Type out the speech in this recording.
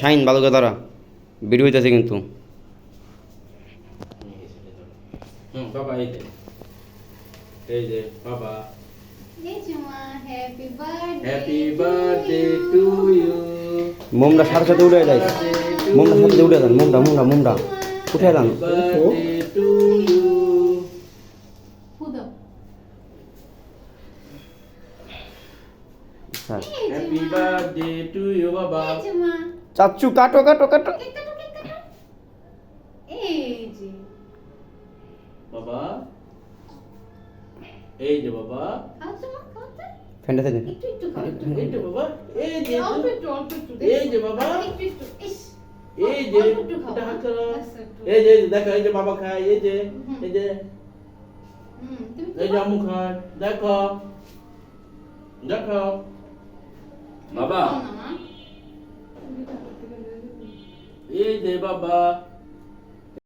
Shine করে দাঁড়া। Video হইতেছে কিন্তু। বাবা এই যে। যে বাবা। মোমটা সাথে সাথে উঠে যায়। মোমটা সাথে উঠে যান। মোমটা মোমটা মোমটা উঠে যান। বার্থডে টু ইউ ফুদো স্যার। হ্যাপি চাচ্চু কাটো কাটো কাটো। বাবা। এই যে বাবা একটু একটু খাও একটু এই বাবা। এই যে অল্প একটু অল্প একটু এই যে বাবা। একটু একটু ইস। এই যে। এই যে এই দেখো এই যে বাবা খায় এই যে এই যে এই যে আম্মু খায় দেখো। দেখো। বাবা খাও না, মা। এই যে বাবা